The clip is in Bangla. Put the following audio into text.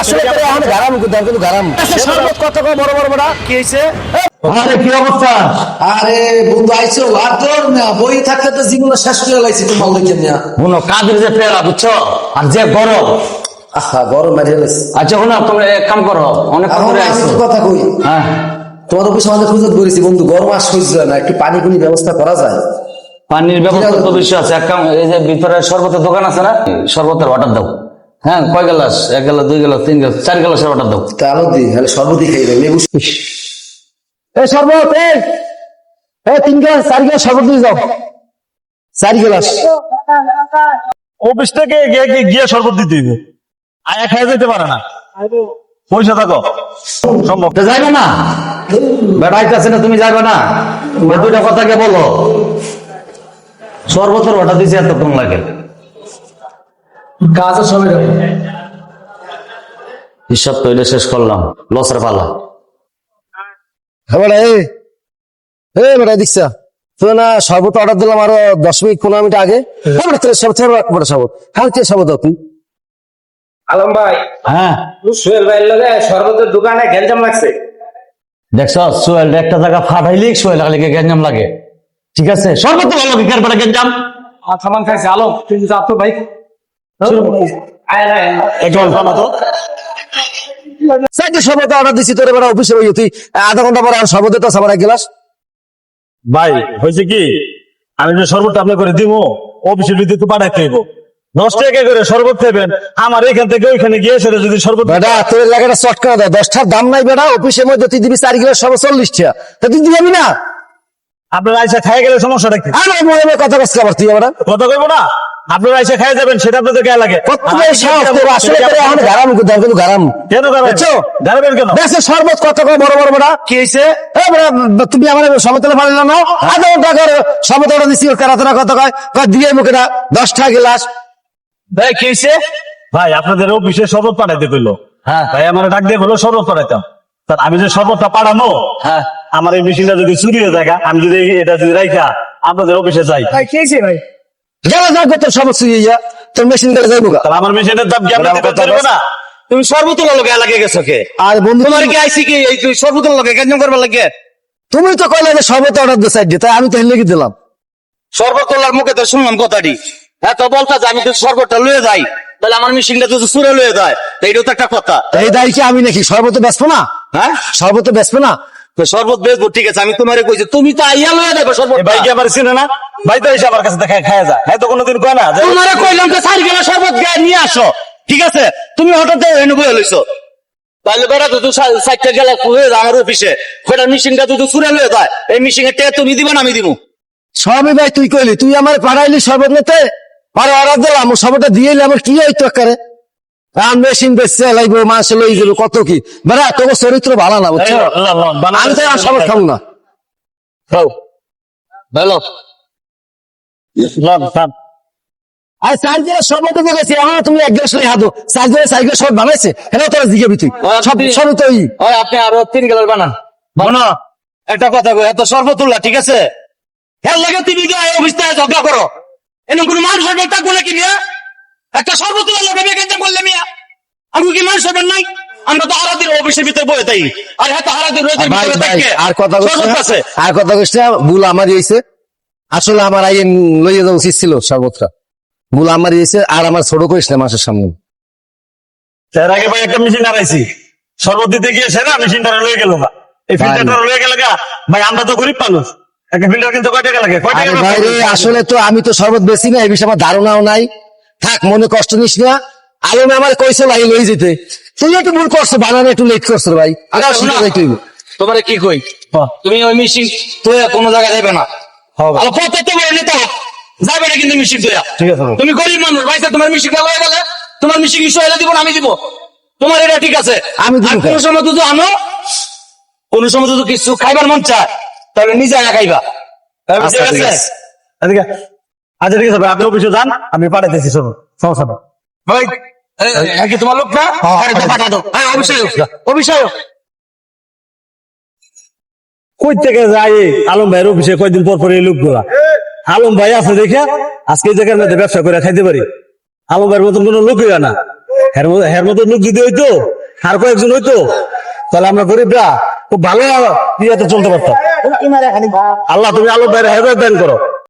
আসলে এখন গারাম কিন্তু কিন্তু গারাম শরবত কত বড় বড় বড় কি হয়েছে আরে কি অবস্থা? আরে বন্ধু আইছো? আর তোর না বই থাকতে তো জীবন শেষ করে লাইছি তোমার লইকে নিয়া শুনো কাদের যে পেলা বুঝছ? আর যে গরম। আহা গরম মারিয়ে আচ্ছা শোনো তোমরা এক কাম করো অনেক আইছো। কথা কই? হ্যাঁ। তোমার অফিস আমাদের খুঁজে করেছি বন্ধু গরম আর সহ্য হয় না একটু পানি কুনি ব্যবস্থা করা যায়। পানির ব্যবস্থা তো ঠিক আছে। আছে এক কাম এই যে ভিতরে শরবতের দোকান আছে না? শরবতের অর্ডার দাও। হ্যাঁ কয় গ্লাস? এক গ্লাস দুই গ্লাস তিন গ্লাস চার গ্লাসের অর্ডার দাও। তা আলো দি তাহলে সর্বদি খাই দেবে লেবু এই শরবত এই এই তিন গ্লাস চার গ্লাস শরবত দিয়ে যাও চার গ্লাস। অফিস থেকে গিয়ে শরবত দিতে হইবে। আয়া খাই যেতে পারে না। পয়সা থাকো। সম্ভব। যাইবে না? বেড়াইতেছে না তুমি যাইবে না? এ দুইটা কথাকে বলো? শরবতের অর্ডার দিছি এতক্ষণ লাগে। কাজ সবাই হিসাব তৈরি শেষ করলাম। লসের পালা। হ্যাঁ বেটা এই এই বেটা দেখছা তুই না শরবত অর্ডার দিলাম আরও দশ মিনিট পনেরো মিনিট আগে। হ্যাঁ। বেটা তোর শরবত বড় শরবত। হ্যাঁ শরবত দাও আলম ভাই হ্যাঁ। সোহেল ভাইয়ের লগে শরবতের দোকানে গ্যাঞ্জাম লাগছে। দেখছ সোহেল একটা জায়গা ফাটাইলি সোহেল লাগে গেঞ্জাম লাগে। ঠিক আছে? সর্বত ভালো কি থামান খাইছে আলম তুই যা তো ভাই। অর্ডার দিছি তোর বেটা অফিসে ওই তুই আধা ঘণ্টা পরে আর শরবত তো আমার এক গ্লাস? ভাই হয়েছে কি? আমি যে শরবতটা আপনি করে দিব অফিসের ভিতরে তো পাঠাইতে হইব। দশ টাকা করে শরবত আমার এখান থেকে ওইখানে গিয়ে সেটা যদি শরবত বেটা তোর এলাকাটা শর্ট করে দেয় দশটার দাম নাই বেটা অফিসের মধ্যে তুই দিবি চার গ্লাস শরবত চল্লিশ টাকা তা তুই দিবি না। আপনার আইসা খাই গেলে সমস্যাটা কি? মনে কথা কষ্ট আবার তুই আবার কথা কইবো না? আপনার এসে খাই যাবেন সেটা আপনাদের গায়ে লাগে। বড় আসলে এখন গারাম কিন্তু গারাম। কেন গাবেন বুঝছ? কেন? দেশের শরবত কত বড় বড় বেটা কি হয়েছে তুমি আমার সমতলে পারলে না? আধা ঘণ্টা করে সমত অর্ডার দিছি কারাতরা কত কয়? দিয়ে মুখে না দশটা গ্লাস। ভাই কি হয়েছে ভাই আপনাদের অফিসে শরবত পাঠাইতে কইলো। হ্যাঁ। ভাই আমার ডাক দিয়ে বলল শরবত পাঠাইতাম। তার আমি যে শরবতটা পাঠানো হ্যাঁ। আমার এই মেশিনটা যদি চুরি হয়ে যায় আমি যদি এটা যদি রাইখা আপনাদের অফিসে যাই। গেলে যাক তোর সমস্ত ইয়া তোর মেশিন গেলে যাইবো আমার মেশিনের দাম চলবে না? তুমি সর্বতলা লোকে লাগে গেছো কে? আর বন্ধু তোমার কি আইসি কি? এই তুই সর্বতলা লোকে গেঞ্জাম করবার লাগে? তুমি তো কইলে যে সর্বত অর্ডার দিয়ে সাইড তাই আমি তো কি দিলাম। সর্বতলার মুখে তো শুনলাম কথাটি। হ্যাঁ তো বলতা যে আমি তো সর্বটা লয়ে যাই তাহলে আমার মেশিনটা তো সুরে লয়ে যায় এইটাও তো একটা কথা। এই দায় কি আমি নাকি? সর্বত বেসবো না? হ্যাঁ? সর্বত বেসবো না? শরবত বেচবো? ঠিক আছে আমি তোমারে কইছি তুমি তো আইয়া লয়ে শরবত ভাই কি আমার চিনে না? ভাই তো এসে আমার কাছে দেখা খায় যায়। হ্যাঁ তো কোনোদিন কয় না তোমারে কইলাম চার গেলা শরবত গায়ে নিয়ে আসো। ঠিক আছে? তুমি হঠাৎ এনে বয়ে লইছো। তাহলে বেড়া তো সাইডটা গেলে আমার অফিসে। মেশিনটা তো সুরে লয়ে যায়। এই মেশিনের টেয়া তুমি দিবা না আমি দিব সবই ভাই তুই কইলি তুই আমার পাঠাইলি সর্বত নিতে? আর অর্ডার দিলাম সর্বটা দিয়ে আমার কি হইতো করে মেশিন বেচছে লাগবে মাস লই যাবে কত কি? বেড়া তোর চরিত্র ভালো না বুঝছ? আমি তো আর খাব না। আর গেছি আমার তুমি এক গ্লাস লই হাতো সব বানাইছে এটা তোরা তুই সব সব তো আপনি আরও তিন গেলার বানান। বানো একটা কথা কই এত সর্বতুল্লাহ ঠিক আছে? এর লাগে তুমি গিয়ে অফিস থেকে ঝগড়া করো। এনে কোনো মান সর্বত থাকব নাকি মিয়া একটা করলে মিয়া আমি কি মান সর্বত নাই? আমরা তো হারাদিন অফিসের ভিতরে বয়ে তাই আর হ্যাঁ তো হারাদিন রোজের ভিতরে থাকে। আর কথা কইস শরবত না, আছে। আর কথা কইস ভুল আমার হয়েছে আসলে আমার আইয়ে লইয়ে যাওয়া উচিত ছিল সর্বতটা ভুল আমার হয়েছে আর আমার ছোট করিস না মাসের সামনে। এর আগে ভাই একটা মেশিন হারাইছি। শরবত দিতে গিয়ে সেরা মেশিনটা লয়ে গেল না এই ফিল্টারটা লয়ে গেল ভাই আমরা তো গরিব মানুষ। একটা ফিল্টার কিন্তু কয় টাকা লাগে? আসলে তো আমি তো শরবত বেশি না এই বিষয়ে আমার ধারণাও নাই। থাক মনে কষ্ট নিস না। আলমে আমার কইছে লাই লই যেতে। তুই একটু ভুল করছ বানানো একটু লেট করছ ভাই। আগে আচ্ছা, শুনে শোনো। যাইতে তোমারে কি কই? তুমি ওই মেশিন তো কোনো জায়গায় যাবে না। আর কত তো বলে নিতে। যাবে না কিন্তু মেশিন ঠিক আছে তুমি গরিব মানুষ ভাই তোমার মিশিং হয়ে গেলে তোমার মিশিং ইস্যু হলে দিব আমি দিব। তোমার এটা ঠিক আছে। আমি দিব আর কেন? কোনো সময় তো আনো কোন সময় তো কিছু খাইবার মন চায় তাহলে নিজে আয়া খাইবা। আচ্ছা, ঠিক আছে? আচ্ছা ঠিক আছে ভাই আপনি অফিসে যান আমি পাঠাইতেছি শোনো। সমস্যা নেই। ভাই কি তোমার লোক না? আরে পাঠা দাও হ্যাঁ অবশ্যই হোক, কই থেকে যায় আলম ভাইয়ের অফিসে? কয়দিন পর পর এই লোকগুলা? আলম ভাই আছে দেখে আজকে এই জায়গার মধ্যে ব্যবসা করে খাইতে পারি। আলম ভাইয়ের মতন কোনো লোকই হয় না। হের মতো লোক যদি হইতো আর কয়েকজন হইতো তাহলে আমরা গরিবরা খুব ভালো ইয়েতে চলতে পারতাম। আল্লাহ তুমি আলো বাইরে হেদায়ত দান করো।